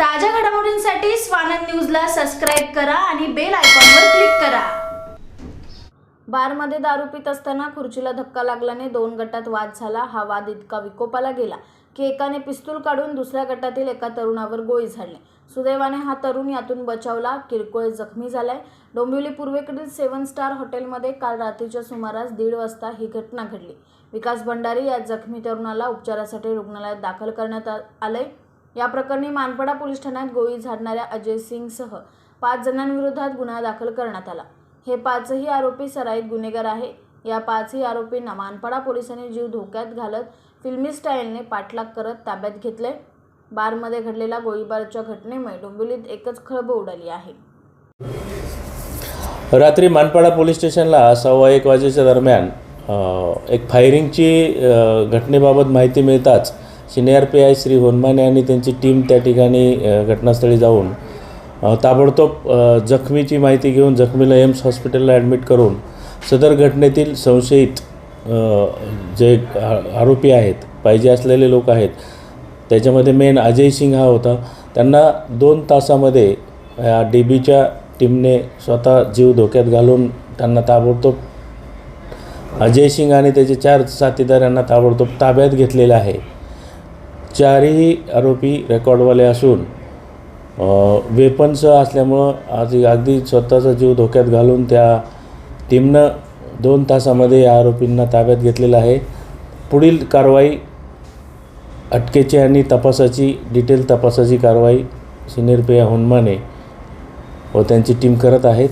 ताज्या घडामोडींसाठी स्वानंद न्यूजला सबस्क्राईब करा आणि बेल आयकॉनवर क्लिक करा. बारमध्ये दारू पित असताना खुर्चीला धक्का लागल्याने दोन गटात वाद झाला. हा वाद इतका विकोपाला गेला की एकाने पिस्तूल काढून दुसऱ्या गटातील एका तरुणावर गोळी झाडली. सुदैवाने हा तरुण यातून बचावला. किरकोळ जखमी झालाय. डोंबिवली पूर्वेकडील सेवन स्टार हॉटेलमध्ये काल रात्रीच्या सुमारास दीड वाजता ही घटना घडली. विकास भंडारी या जखमी तरुणाला उपचारासाठी रुग्णालयात दाखल करण्यात आलंय. या प्रकरणी मानपडा पोलीस ठाण्यात गोळी झाडणाऱ्या अजय सिंगसह पाच जणांविरोधात गुन्हा दाखल करण्यात आला. हे पाचही आरोपी सराईत गुन्हेगार आहे. या पाचही आरोपींना मानपाडा पोलिसांनी जीव धोक्यात घालत फिल्मी स्टाईलने पाठलाग करत ताब्यात घेतले. बारमध्ये घडलेल्या गोळीबाराच्या घटनेमुळे डोंबिवलीत एकच खळबळ उडाली आहे. रात्री मानपाडा पोलीस स्टेशनला सव्वा एक वाजेच्या दरम्यान एक फायरिंगची घटनेबाबत माहिती मिळताच senior P I Shri Honmane आणि त्यांची टीम त्या ठिकाणी घटनास्थळी जाऊन ताबडतोब जखमीची माहिती घेऊन जखमीला एम्स हॉस्पिटलला ॲडमिट करून सदर घटनेतील संशयित जे आरोपी आहेत पाहिजे असलेले लोक आहेत त्याच्यामध्ये मेन अजय सिंग हा होता. त्यांना दोन तासामध्ये या डी बीच्या टीमने स्वतः जीव धोक्यात घालून त्यांना ताबडतोब अजय सिंग आणि त्याचे चार साथीदार यांना ताबडतोब ताब्यात घेतलेलं आहे. चारही आरोपी रेकॉर्डवाले असून वेपन्स असल्यामुळं आज अगदी स्वतःचा जीव धोक्यात घालून त्या टीमनं दोन तासामध्ये या आरोपींना ताब्यात घेतलेलं आहे. पुढील कारवाई अटकेची आणि तपासाची डिटेल तपासाची कारवाई सिनियर पेया हुनमाने व त्यांची टीम करत आहेत.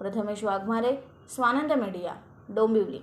प्रथमेश वाघमारे स्वानंद मीडिया डोंबिवली.